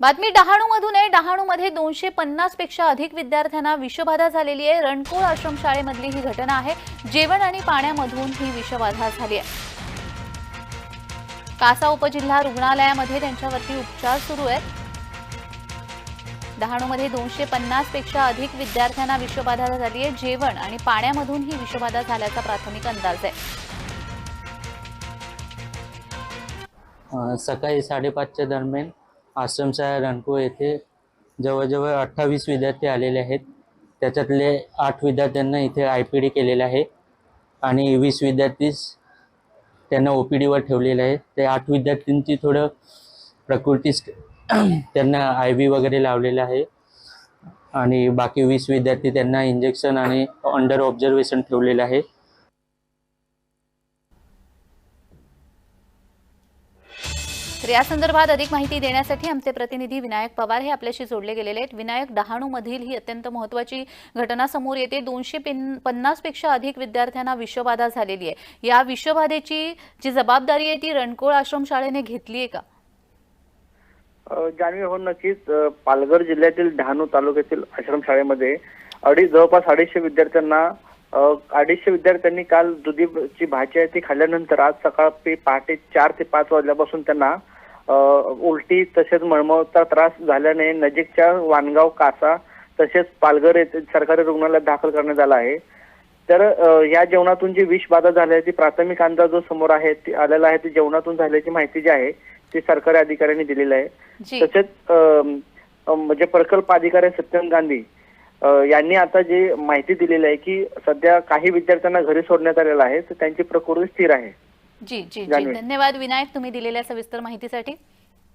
बातमी डहाणूमधून आहे. डहाणूमध्ये दोनशे पन्नासपेक्षा अधिक विद्यार्थ्यांना विषबाधा झालेली आहे. रणकोळ आश्रमशाळेमधली ही घटना आहे. जेवण आणि पाण्यामधून ही विषबाधा झाली आहे. कासा उपजिल्हा रुग्णालयामध्ये त्यांच्यावरती उपचार सुरू आहेत. डहाणूमध्ये दोनशे पन्नासपेक्षा अधिक विद्यार्थ्यांना विषबाधा झाली आहे. जेवण आणि पाण्यामधून ही विषबाधा झाल्याचा प्राथमिक अंदाज आहे. सकाळी साडेपाचच्या दरम्यान आश्रमशाळा रणको येथे जवळजवळ अठ्ठावीस विद्यार्थी आलेले आहेत. त्याच्यातले आठ विद्यार्थ्यांना इथे आय पी डी केलेलं आहे आणि वीस विद्यार्थीस त्यांना ओ पी डीवर ठेवलेलं आहे ते आठ विद्यार्थ्यांची थोडं प्रकृतीच त्यांना आय व्ही वगैरे लावलेलं आहे. आणि बाकी वीस विद्यार्थी त्यांना इंजेक्शन आणि अंडर ऑब्झर्वेशन ठेवलेलं आहे. तर या संदर्भात अधिक माहिती देण्यासाठी आमचे प्रतिनिधी विनायक पवार हे आपल्याशी जोडले गेलेले आहेत. विनायक डहाणूमधील ही अत्यंत महत्वाची घटना समोर येते. दोनशे पन्नासपेक्षा अधिक विद्यार्थ्यांना विषबाधा झालेली आहे. या विषबाधेची जी जबाबदारी आहे ती रणकोळ आश्रमशाळेने घेतली आहे का? अ, हो नक्कीच. पालघर जिल्ह्यातील डहाणू तालुक्यातील आश्रमशाळेमध्ये अडीच जवळपास अडीचशे विद्यार्थ्यांना अडीचशे विद्यार्थ्यांनी काल दुधीची भाजी आहे ती खाल्ल्यानंतर आज सकाळी पहाटे चार ते पाच वाजल्यापासून त्यांना उलटी तसेच मळमळचा त्रास झाल्याने नजीकच्या वानगाव कासा तसेच पालघर येथे सरकारी रुग्णालयात दाखल करण्यात आला आहे. तर या जेवणातून जी विषबाधा झाली आहे ती प्राथमिक अंदाज जो समोर आहे ती आलेला आहे ती जेवणातून झाल्याची माहिती जी आहे ती सरकारी अधिकाऱ्यांनी दिलेली आहे. तसेच म्हणजे प्रकल्प अधिकारी सत्यम गांधी यांनी आता जी माहिती दिलेली आहे की सध्या काही विद्यार्थ्यांना घरी सोडण्यात आलेलं आहे तर त्यांची प्रकृती स्थिर आहे. जी जी जी. धन्यवाद विनायक तुम्ही दिलेल्या सविस्तर माहितीसाठी